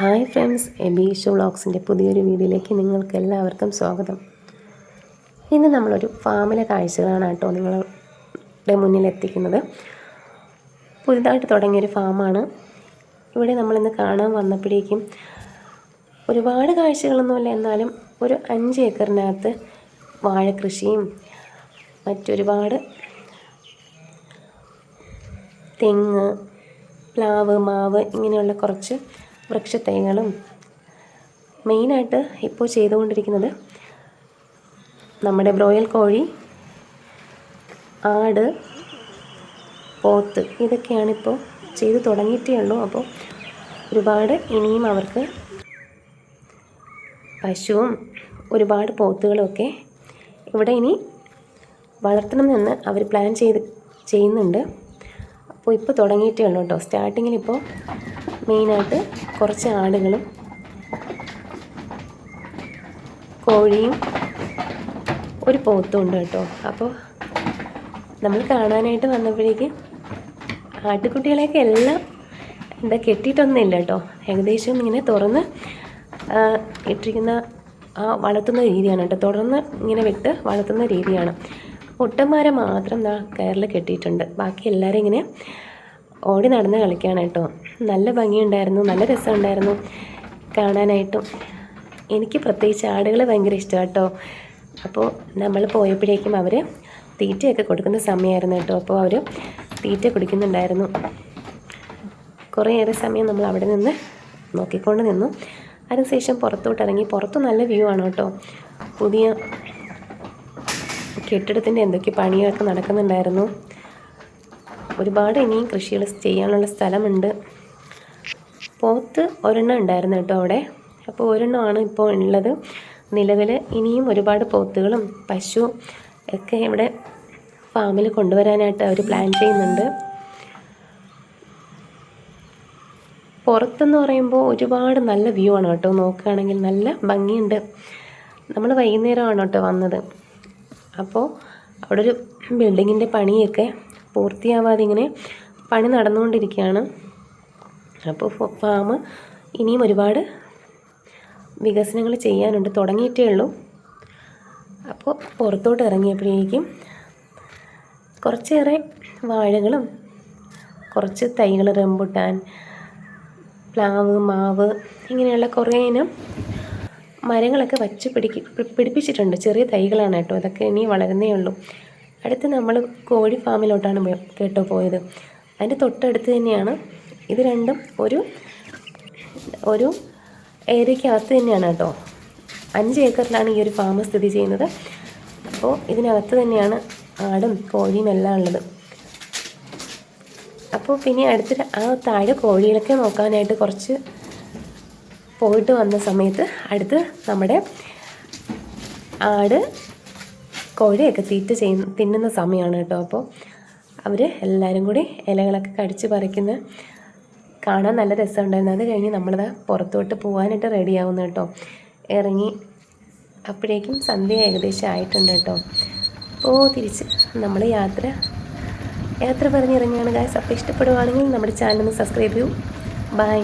Hi friends എബീഷു വ്ളോഗ്സിന്റെ പുതിയൊരു വീഡിയോയിലേക്ക് നിങ്ങൾക്ക് എല്ലാവർക്കും സ്വാഗതം. ഇന്ന് നമ്മളൊരു ഫാമിലെ കാഴ്ചകളാണ് കേട്ടോ നിങ്ങളുടെ മുന്നിൽ എത്തിക്കുന്നത്. പുതുതായിട്ട് തുടങ്ങിയൊരു ഫാമാണ്. ഇവിടെ നമ്മളിന്ന് കാണാൻ വന്നപ്പോഴേക്കും ഒരുപാട് കാഴ്ചകളൊന്നുമില്ല എന്നാലും ഒരു അഞ്ച് ഏക്കറിനകത്ത് വാഴക്കൃഷിയും മറ്റൊരുപാട് തെങ്ങ് പ്ലാവ് മാവ് ഇങ്ങനെയുള്ള കുറച്ച് വൃക്ഷത്തൈകളും മെയിനായിട്ട് ഇപ്പോൾ ചെയ്തുകൊണ്ടിരിക്കുന്നത് നമ്മുടെ ബ്രോയൽ കോഴി ആട് പോത്ത് ഇതൊക്കെയാണ് ഇതൊക്കെയാണിപ്പോൾ ചെയ്തു തുടങ്ങിയിട്ടേ ഉള്ളൂ. അപ്പോൾ ഒരുപാട് ഇനിയും അവർക്ക് പശുവും ഒരുപാട് പോത്തുകളുമൊക്കെ ഇവിടെ ഇനി വളർത്തണമെന്ന് അവർ പ്ലാൻ ചെയ്ത് ചെയ്യുന്നുണ്ട്. അപ്പോൾ ഇപ്പോൾ തുടങ്ങിയിട്ടേ ഉള്ളൂ കേട്ടോ. സ്റ്റാർട്ടിങ്ങിൽ ഇപ്പോൾ മെയിനായിട്ട് കുറച്ച് ആടുകളും കോഴിയും ഒരു പോത്തും ഉണ്ട് കേട്ടോ. അപ്പോൾ നമ്മൾ കാണാനായിട്ട് വന്നപ്പോഴേക്ക് ആട്ടുകുട്ടികളെയൊക്കെ എല്ലാം എന്താ കെട്ടിയിട്ടൊന്നുമില്ല കേട്ടോ. ഏകദേശം ഇങ്ങനെ തുറന്ന് ഇട്ടിരിക്കുന്ന ആ വളർത്തുന്ന രീതിയാണ് കേട്ടോ. തുടർന്ന് ഇങ്ങനെ വിട്ട് വളർത്തുന്ന രീതിയാണ്. ഒട്ടന്മാരെ മാത്രം കയറിൽ കെട്ടിയിട്ടുണ്ട്. ബാക്കി എല്ലാവരും ഇങ്ങനെ ഓടി നടന്ന് കളിക്കുകയാണ് കേട്ടോ. നല്ല ഭംഗിയുണ്ടായിരുന്നു നല്ല രസമുണ്ടായിരുന്നു കാണാനായിട്ടും. എനിക്ക് പ്രത്യേകിച്ച് ആടുകൾ ഭയങ്കര ഇഷ്ടമാണ് കേട്ടോ. അപ്പോൾ നമ്മൾ പോയപ്പോഴേക്കും അവർ തീറ്റയൊക്കെ കൊടുക്കുന്ന സമയമായിരുന്നു കേട്ടോ. അപ്പോൾ അവർ തീറ്റ കുടിക്കുന്നുണ്ടായിരുന്നു. കുറേയേറെ സമയം നമ്മൾ അവിടെ നിന്ന് നോക്കിക്കൊണ്ട് നിന്നു. അതിനുശേഷം പുറത്തോട്ട് ഇറങ്ങി പുറത്ത് നല്ല വ്യൂ ആണ് കേട്ടോ. പുതിയ കെട്ടിടത്തിന്റെ എന്തൊക്കെ പണിയൊക്കെ നടക്കുന്നുണ്ടായിരുന്നു. ഒരുപാട് ഇനിയും കൃഷികൾ ചെയ്യാനുള്ള സ്ഥലമുണ്ട്. പോത്ത് ഒരെണ്ണം ഉണ്ടായിരുന്നു കേട്ടോ അവിടെ. അപ്പോൾ ഒരെണ്ണമാണ് ഇപ്പോൾ ഉള്ളത്. നിലവിൽ ഇനിയും ഒരുപാട് പോത്തുകളും പശു ഒക്കെ ഇവിടെ ഫാമിൽ കൊണ്ടുവരാനായിട്ട് അവർ പ്ലാൻ ചെയ്യുന്നുണ്ട്. പുറത്തെന്ന് പറയുമ്പോൾ ഒരുപാട് നല്ല വ്യൂ ആണ് കേട്ടോ. നോക്കുകയാണെങ്കിൽ നല്ല ഭംഗിയുണ്ട്. നമ്മൾ വൈകുന്നേരമാണ് കേട്ടോ വന്നത്. അപ്പോൾ അവിടെ ഒരു ബിൽഡിങ്ങിന്റെ പണിയൊക്കെ പൂർത്തിയാവാതെ ഇങ്ങനെ പണി നടന്നുകൊണ്ടിരിക്കുകയാണ്. അപ്പോൾ ഫാം ഇനിയും ഒരുപാട് വികസനങ്ങൾ ചെയ്യാനുണ്ട്. തുടങ്ങിയിട്ടേ ഉള്ളൂ. അപ്പോൾ പുറത്തോട്ട് ഇറങ്ങിയപ്പോഴേക്കും കുറച്ചേറെ വാഴകളും കുറച്ച് തൈകൾ റംബുട്ടാൻ പ്ലാവ് മാവ് ഇങ്ങനെയുള്ള കുറേ ഇനം മരങ്ങളൊക്കെ വച്ച് പിടിക്ക് പിടിപ്പിച്ചിട്ടുണ്ട്. ചെറിയ തൈകളാണ് കേട്ടോ. അതൊക്കെ ഇനി വളരുന്നേ ഉള്ളൂ. അടുത്ത് നമ്മൾ കോഴി ഫാമിലോട്ടാണ് കേട്ടോ പോയത്. അതിന്റെ തൊട്ടടുത്ത് തന്നെയാണ്. ഇത് രണ്ടും ഒരു ഒരു ഏരിയക്കകത്ത് തന്നെയാണ് കേട്ടോ. അഞ്ച് ഏക്കറിലാണ് ഈ ഒരു ഫാം സ്ഥിതി ചെയ്യുന്നത്. അപ്പോൾ ഇതിനകത്ത് തന്നെയാണ് ആടും കോഴിയും എല്ലാം ഉള്ളത്. അപ്പോൾ പിന്നെ അടുത്ത ആ താഴെ കോഴികളൊക്കെ നോക്കാനായിട്ട് കുറച്ച് പോയിട്ട് വന്ന സമയത്ത് അടുത്ത് നമ്മുടെ ആട് കോഴിയൊക്കെ തീറ്റ ചെയ്യുന്ന തിന്നുന്ന സമയമാണ് കേട്ടോ. അപ്പോൾ അവർ എല്ലാവരും കൂടി ഇലകളൊക്കെ കടിച്ച് പറിക്കുന്ന കാണാൻ നല്ല രസമുണ്ടായിരുന്നു. അത് കഴിഞ്ഞ് നമ്മളത് പുറത്തോട്ട് പോകാനായിട്ട് റെഡി ആവുന്നു കേട്ടോ. ഇറങ്ങി അപ്പോഴേക്കും സന്ധ്യ ഏകദേശം ആയിട്ടുണ്ട് കേട്ടോ. അപ്പോൾ തിരിച്ച് നമ്മൾ യാത്ര യാത്ര പറഞ്ഞിറങ്ങിയാണ് ഗായ്സ് അപ്പോൾ ഇഷ്ടപ്പെടുവാണെങ്കിൽ നമ്മുടെ ചാനൽ ഒന്ന് സബ്സ്ക്രൈബ് ചെയ്യൂ. ബൈ